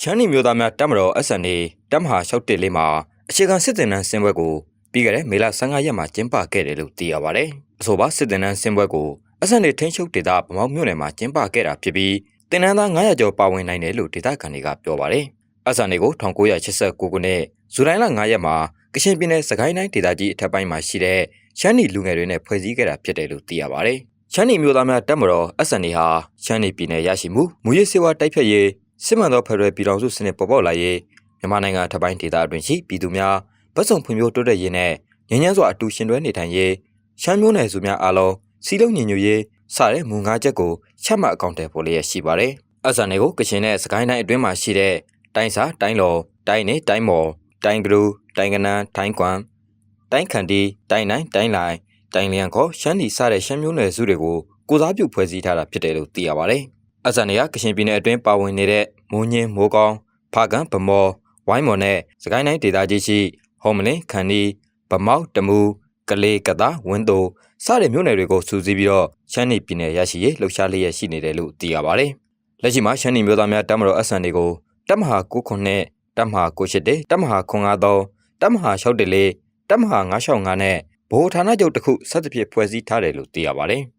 ရှမ်းနီမျိုးသားများတပ်မတော် SNA တပ်မဟာ61လေးမှာအခြေခံစစ်တင်နန်းဆင်းပွဲကိုပြီးခဲ့တဲ့မေလ15ရက်မှာကျင်းပခဲ့တယ်လို့သိရပါဗျ။အဆိုပါစစ်တင်နန်းဆင်းပွဲကို SNA ထိန်းချုပ်ဒေသဗမောက်မြို့နယ်မှာကျင်းပခဲ့တာဖြစ်ပြီးတင်နန်းသား900ကျော်ပါဝင်နိုင်တယ်လို့ဒေသခံတွေကပြောပါတယ်။ SNA ကို1989ခုနှစ်ဇူလိုင်လ9ရက်မှာကချင်ပြည်နယ်စကိုင်းတိုင်းဒေသကြီးအထက်ပိုင်းမှာရှိတဲ့ရှမ်းနီလူငယ်တွေနဲ့ဖွဲ့စည်းခဲ့တာဖြစ်တယ်လို့သိရပါတယ်။ရှမ်းနီမျိုးသားများတပ်မတော် SNA ဟာရှမ်းနီပြည်နယ်ရရှိမှုမူရစ်စေဝါတိုက်ဖြတ်ရေး စစ်မှန်သောဖက်ဒရယ်ပြည်ထောင်စုစနစ်ပေါ်ပေါက်လာရေးမြန်မာနိုင်ငံထပ်ပိုင်းဒေသအတွင်းရှိပြည်သူများဗတ်စုံဖွံ့ဖြိုးတိုးတက်ရေးနဲ့ငြိမ်းချမ်းစွာအတူရှင်တွဲနေထိုင်ရေးရှမ်းမျိုးနယ်စုများအားလုံးစီလုံးညီညွတ်ရေးစတဲ့မူငါးချက်ကိုချမှတ်အကောင့်တွေပေါ်လျက်ရှိပါတယ်။အဆန်တွေကိုကချင်နဲ့စကိုင်းတိုင်းအတွင်းမှာရှိတဲ့တိုင်းစာတိုင်းလော်တိုင်းနေတိုင်းမော်တိုင်းကလူတိုင်းကနန်းတိုင်းကွမ်တိုင်းခန်တီတိုင်းနိုင်တိုင်းလိုက်တိုင်းလျံခေါ်ရှမ်းနီစတဲ့ရှမ်းမျိုးနယ်စုတွေကိုကိုစားပြုဖွဲ့စည်းထားတာဖြစ်တယ်လို့သိရပါတယ်။ အဆန်တွေကကချင်ပြည်နယ်အတွင်းပါဝင်နေတဲ့မိုးညင်းမိုးကောင်းဖားကန်ဗမော်ဝိုင်းမော်နဲ့စကိုင်းတိုင်းဒေသကြီးရှိဟော်မလင်းခန်နီဗမောက်တမူကလေးကသာဝင်းတိုစတဲ့မြို့နယ်တွေကိုစူးစီးပြီးတော့ရှမ်းနီပြည်နယ်ရရှိရေးလှုပ်ရှားလျက်ရှိနေတယ်လို့သိရပါတယ်။လက်ရှိမှာရှမ်းနီမျိုးသားများတပ်မတော်အဆန်တွေကိုတပ်မဟာ9ခုနဲ့တပ်မဟာ98တပ်မဟာ953တပ်မဟာ614တပ်မဟာ965နဲ့ဗဟိုဌာနချုပ်တစ်ခုစသဖြင့်ဖွဲ့စည်းထားတယ်လို့သိရပါတယ်။